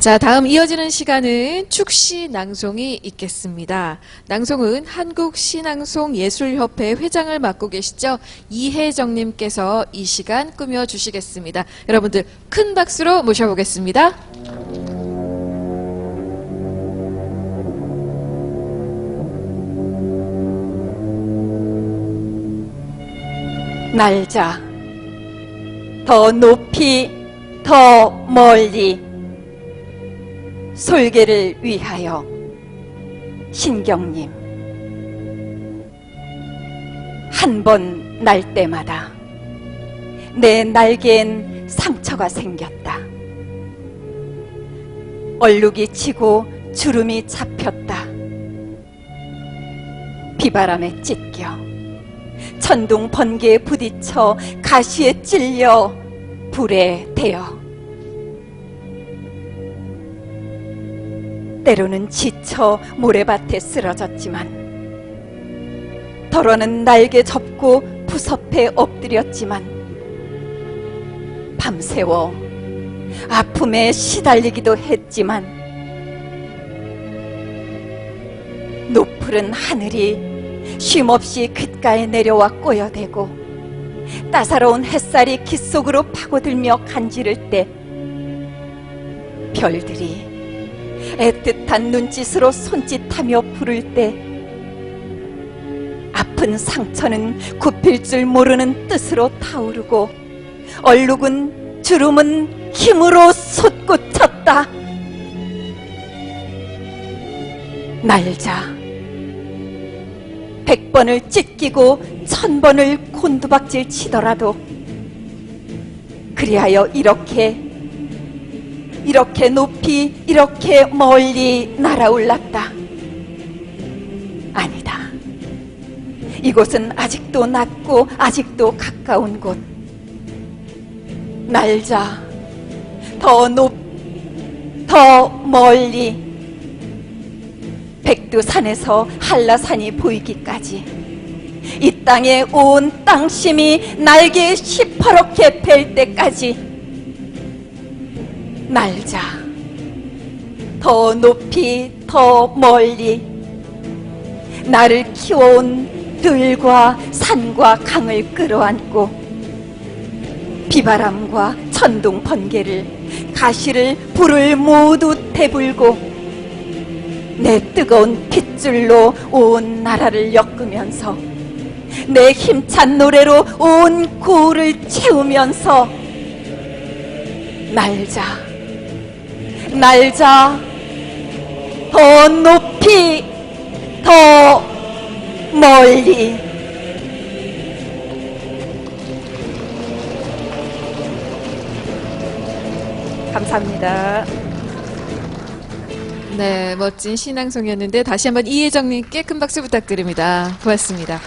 자, 다음 이어지는 시간은 축시 낭송이 있겠습니다. 낭송은 한국시낭송예술협회 회장을 맡고 계시죠. 이혜정님께서 이 시간 꾸며주시겠습니다. 여러분들 큰 박수로 모셔보겠습니다. 날자 더 높이 더 멀리 솔개를 위하여. 신경님 한 번 날 때마다 내 날개엔 상처가 생겼다. 얼룩이 치고 주름이 잡혔다. 비바람에 찢겨 천둥 번개에 부딪혀 가시에 찔려 불에 대어 때로는 지쳐 모래밭에 쓰러졌지만 덜어는 날개 접고 푸섭해 엎드렸지만 밤새워 아픔에 시달리기도 했지만 높푸른 하늘이 쉼없이 귓가에 내려와 꼬여대고 따사로운 햇살이 귓 속으로 파고들며 간지를 때 별들이 애틋한 눈짓으로 손짓하며 부를 때 아픈 상처는 굽힐 줄 모르는 뜻으로 타오르고 얼룩은 주름은 힘으로 솟구쳤다. 날자. 백 번을 찢기고 천 번을 곤두박질 치더라도 그리하여 이렇게 이렇게 높이 이렇게 멀리 날아올랐다. 아니다. 이곳은 아직도 낮고 아직도 가까운 곳. 날자 더 높, 더 멀리 백두산에서 한라산이 보이기까지 이 땅에 온 땅심이 날개 시퍼렇게 펼 때까지 날자. 더 높이 더 멀리. 나를 키워온 들과 산과 강을 끌어안고 비바람과 천둥 번개를 가시를 불을 모두 대불고 내 뜨거운 핏줄로 온 나라를 엮으면서 내 힘찬 노래로 온 고를 채우면서 날자 날자 더 높이 더 멀리 감사합니다. 네, 멋진 신앙송이었는데 다시 한번 이혜정님께 큰 박수 부탁드립니다. 고맙습니다.